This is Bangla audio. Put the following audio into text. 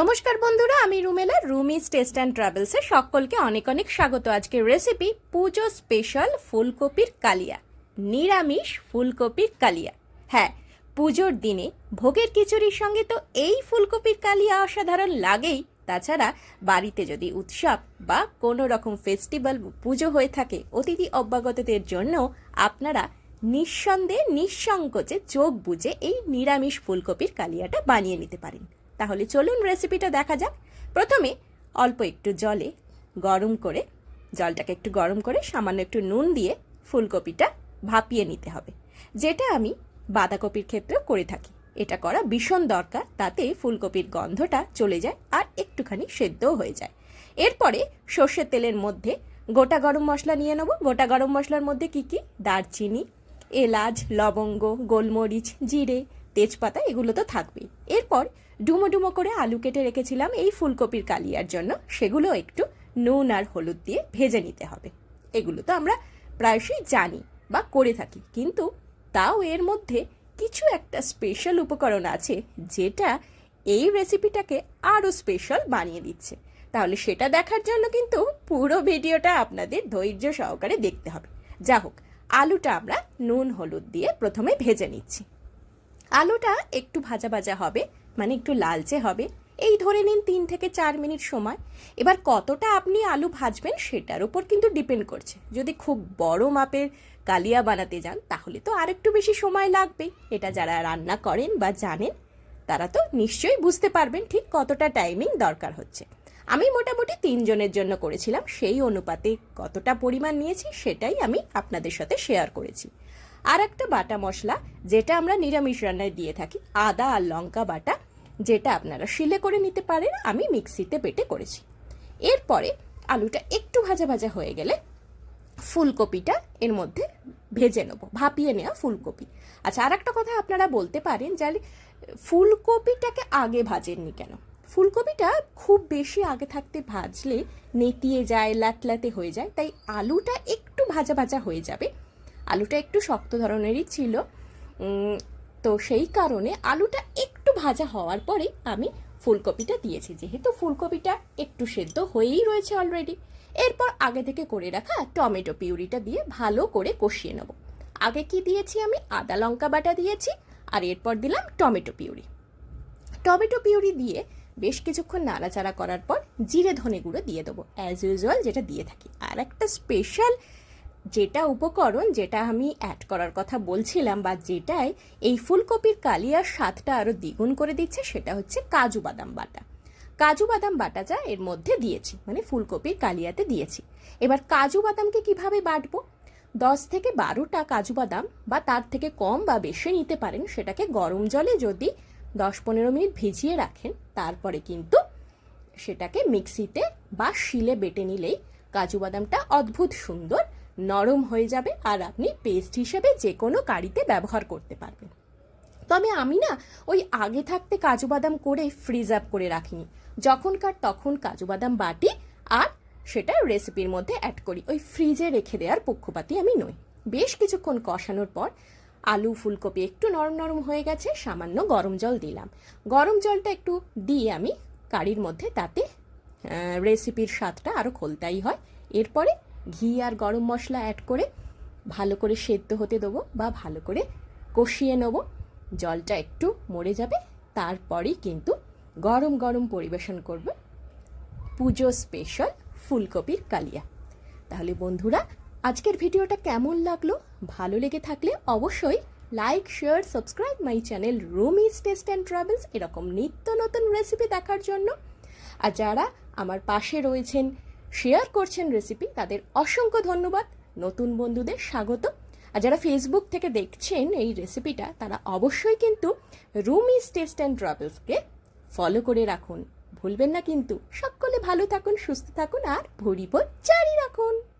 নমস্কার বন্ধুরা, আমি রুমেলা রুমিস টেস্ট অ্যান্ড ট্রাভেলসে সকলকে অনেক অনেক স্বাগত। আজকের রেসিপি, পুজো স্পেশাল ফুলকপির কালিয়া, নিরামিষ ফুলকপির কালিয়া। হ্যাঁ পুজোর দিনে ভোগের খিচুড়ির সঙ্গে তো এই ফুলকপির কালিয়া অসাধারণ লাগেই। তাছাড়া বাড়িতে যদি উৎসব বা কোনো রকম ফেস্টিভ্যাল, পুজো হয়ে থাকে, অতিথি অব্যাগতদের জন্য আপনারা নিঃসন্দেহে, নিঃসংকোচে চোখ বুজে এই নিরামিষ ফুলকপির কালিয়াটা বানিয়ে নিতে পারেন। তাহলে চলুন রেসিপিটা দেখা যাক। প্রথমে অল্প একটু জলে গরম করে, জলটাকে একটু গরম করে সামান্য একটু নুন দিয়ে ফুলকপিটা ভাপিয়ে নিতে হবে। যেটা আমি বাঁধাকপির ক্ষেত্রেও করে থাকি। এটা করা ভীষণ দরকার, তাতে ফুলকপির গন্ধটা চলে যায় আর একটুখানি সেদ্ধও হয়ে যায়। এরপরে সর্ষের তেলের মধ্যে গোটা গরম মশলা নিয়ে নেব। গোটা গরম মশলার মধ্যে কি কি? দারচিনি, এলাচ, লবঙ্গ, গোলমরিচ, জিরে, তেজপাতা, এগুলো তো থাকবেই। এরপর ডুমো ডুমো করে আলু কেটে রেখেছিলাম এই ফুলকপির কালিয়ার জন্য। সেগুলো একটু নুন আর হলুদ দিয়ে ভেজে নিতে হবে। এগুলো তো আমরা প্রায়শই জানি বা করে থাকি। কিন্তু তাও এর মধ্যে কিছু একটা স্পেশাল উপকরণ আছে যেটা এই রেসিপিটাকে আরও স্পেশাল বানিয়ে দিচ্ছে। তাহলে সেটা দেখার জন্য কিন্তু পুরো ভিডিওটা আপনাদের ধৈর্য সহকারে দেখতে হবে। যা হোক, আলুটা আমরা নুন, হলুদ দিয়ে প্রথমে ভেজে নিচ্ছি। আলুটা একটু ভাজা ভাজা হবে। মানে একটু লালচে হবে, এই ধরে নিন তিন থেকে চার মিনিট সময়। এবার কতটা আপনি আলু ভাজবেন সেটার উপর কিন্তু ডিপেন্ড করছে। যদি খুব বড় মাপের কালিয়া বানাতে যান, তাহলে তো আরেকটু বেশি সময় লাগবেই। এটা যারা রান্না করেন বা জানেন, তারা তো নিশ্চয়ই বুঝতে পারবেন ঠিক কতটা টাইমিং দরকার হচ্ছে। আমি মোটামুটি তিনজনের জন্য করেছিলাম, সেই অনুপাতে কতটা পরিমাণ নিয়েছি সেটাই আমি আপনাদের সাথে শেয়ার করেছি। আর একটা বাটা মশলা যেটা আমরা নিরামিষ রান্নায় দিয়ে থাকি, আদা আর লঙ্কা বাটা, যেটা আপনারা শিলে করে নিতে পারেন, আমি মিক্সিতে বেটে করেছি। এরপরে আলুটা একটু ভাজা ভাজা হয়ে গেলে ফুলকপিটা এর মধ্যে ভেজে নেব, ভাপিয়ে নেওয়া ফুলকপি। আচ্ছা আর একটা কথা আপনারা বলতে পারেন যে, ফুলকপিটাকে আগে ভাজেননি কেন? ফুলকপিটা খুব বেশি আগে থাকতে ভাজলে নেতিয়ে যায় লাটলাতে হয়ে যায়, তাই আলুটা একটু ভাজা ভাজা হয়ে যাবে। আলুটা একটু শক্ত ধরনেরই ছিল। তো সেই কারণে আলুটা একটু ভাজা হওয়ার পরে আমি ফুলকপিটা দিয়েছি। যেহেতু ফুলকপিটা একটু সেদ্ধ হয়েই রয়েছে অলরেডি এরপর আগে থেকে করে রাখা টমেটো পিউরিটা দিয়ে ভালো করে কষিয়ে নেব। আগে কি দিয়েছি আমি? আদা লঙ্কা বাটা দিয়েছি আর এরপর দিলাম টমেটো পিউরি। টমেটো পিউরি দিয়ে বেশ কিছুক্ষণ নাড়াচাড়া করার পর জিরে ধনে গুঁড়ো দিয়ে দেবো অ্যাজ ইউজুয়াল যেটা দিয়ে থাকি। আর একটা স্পেশাল যেটা উপকরণ যেটা আমি অ্যাড করার কথা বলছিলাম বা যেটাই এই ফুলকপির কালিয়ার স্বাদটা আরও দ্বিগুণ করে দিচ্ছে সেটা হচ্ছে কাজু বাদাম বাটা। কাজু বাদাম বাটাটা এর মধ্যে দিয়েছি মানে ফুলকপির কালিয়াতে দিয়েছি। এবার কাজু বাদামকে কীভাবে বাটবো? দশ থেকে বারোটা কাজু বাদাম বা তার থেকে কম বা বেশি নিতে পারেন, সেটাকে গরম জলে যদি দশ পনেরো মিনিট ভিজিয়ে রাখেন, তারপরে কিন্তু সেটাকে মিক্সিতে বা শিলে বেটে নিলেই কাজু বাদামটা অদ্ভুত সুন্দর নরম হয়ে যাবে আর আপনি পেস্ট হিসেবে যে কোনো কারিতে ব্যবহার করতে পারবেন। তবে আমি না ওই আগে থাকতে কাজু বাদাম করে ফ্রিজ আপ করে রাখিনি। যখনকার তখন কাজু বাদাম বাটি আর সেটা রেসিপির মধ্যে অ্যাড করি। ওই ফ্রিজে রেখে দেওয়ার পক্ষপাতি আমি নই। বেশ কিছুক্ষণ কষানোর পর আলু ফুলকপি একটু নরম নরম হয়ে গেছে, সামান্য গরম জল দিলাম। গরম জলটা একটু দিয়ে আমি কারির মধ্যে তাতে রেসিপির স্বাদটা আরও খোলতাই হয়। এরপরে ঘি আর গরম মশলা অ্যাড করে ভালো করে সেদ্ধ হতে দেবো বা ভালো করে কষিয়ে নেব। জলটা একটু মরে যাবে, তারপরেই কিন্তু গরম গরম পরিবেশন করবে। পুজো স্পেশাল ফুলকপির কালিয়া। তাহলে বন্ধুরা, আজকের ভিডিওটা কেমন লাগল? ভালো লেগে থাকলে অবশ্যই like share subscribe my channel Rumi's taste and travels এরকম নিত্য নতুন রেসিপি দেখার জন্য। আর যারা আমার পাশে রয়েছেন শেয়ার করছেন রেসিপি, তাদের অসংখ্য ধন্যবাদ। নতুন বন্ধুদের স্বাগত। আর যারা ফেসবুক থেকে দেখছেন এই রেসিপিটা, তারা অবশ্যই কিন্তু রুমিস টেস্ট অ্যান্ড ট্রাভেলসকে ফলো করে রাখুন। ভুলবেন না কিন্তু। সকলে ভালো থাকুন, সুস্থ থাকুন, আর ভরিপর জারি রাখুন।